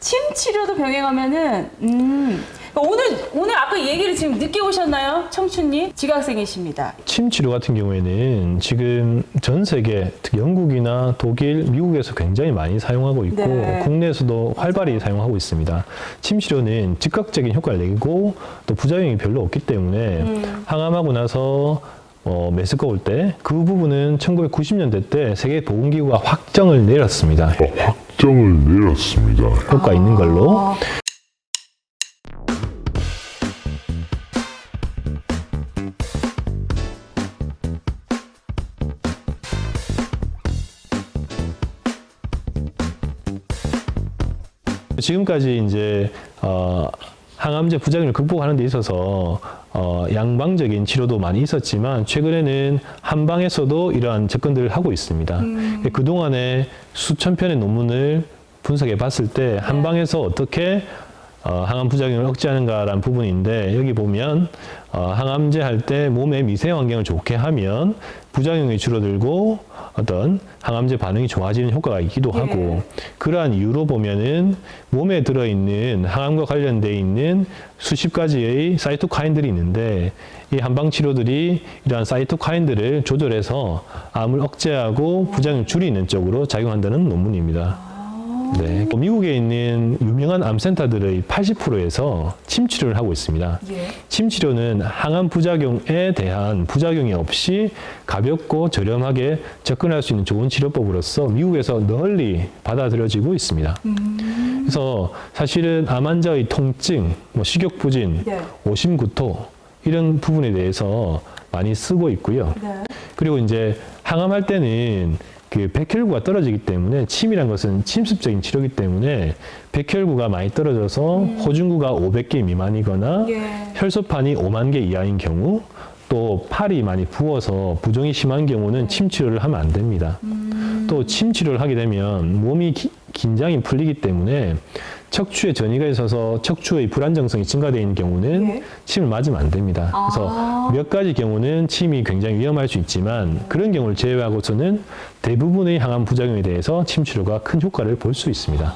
침 치료도 병행하면은 음. 그러니까 오늘 오늘 아까 얘기를 지금 늦게 오셨나요, 청춘님? 지각생이십니다. 침 치료 같은 경우에는 지금 전 세계, 특히 영국이나 독일, 미국에서 굉장히 많이 사용하고 있고 네. 국내에서도 활발히 사용하고 있습니다. 침 치료는 즉각적인 효과를 내고 또 부작용이 별로 없기 때문에 음. 항암하고 나서 어, 메스꺼 올때그 부분은 1990년대 때 세계 보건기구가 확정을 내렸습니다. 확 정을 내렸습니다. 효과 있는 걸로. 아, 지금까지 이제 어, 항암제 부작용을 극복하는 데 있어서 어, 양방적인 치료도 많이 있었지만 최근에는 한방에서도 이러한 접근들을 하고 있습니다. 그 동안에 수천 편의 논문을 분석해 봤을 때 한방에서 어떻게 어, 항암 부작용을 억제하는가라는 부분인데 여기 보면 어, 항암제 할 때 몸의 미세 환경을 좋게 하면 부작용이 줄어들고 어떤 항암제 반응이 좋아지는 효과가 있기도 예. 하고 그러한 이유로 보면은 몸에 들어있는 항암과 관련돼 있는 수십 가지의 사이토카인들이 있는데 이 한방 치료들이 이러한 사이토카인들을 조절해서 암을 억제하고 부작용을 줄이는 쪽으로 작용한다는 논문입니다. 네, 미국에 있는 유명한 암센터들의 80%에서 침 치료를 하고 있습니다. 예. 침 치료는 항암 부작용에 대한 부작용이 없이 가볍고 저렴하게 접근할 수 있는 좋은 치료법으로서 미국에서 널리 받아들여지고 있습니다. 그래서 사실은 암 환자의 통증, 뭐 식욕 부진, 네. 오심구토 이런 부분에 대해서 많이 쓰고 있고요. 네. 그리고 이제 항암할 때는 그 백혈구가 떨어지기 때문에 침이란 것은 침습적인 치료이기 때문에 백혈구가 많이 떨어져서 호중구가 500개 미만이거나 예. 혈소판이 5만 개 이하인 경우 또 팔이 많이 부어서 부종이 심한 경우는 침 치료를 하면 안 됩니다. 또침 치료를 하게 되면 몸이 기- 긴장이 풀리기 때문에 척추에 전이가 있어서 척추의 불안정성이 증가되어 있는 경우는 예. 침을 맞으면 안 됩니다. 그래서 아. 몇 가지 경우는 침이 굉장히 위험할 수 있지만 그런 경우를 제외하고서는 대부분의 항암 부작용에 대해서 침 치료가 큰 효과를 볼 수 있습니다.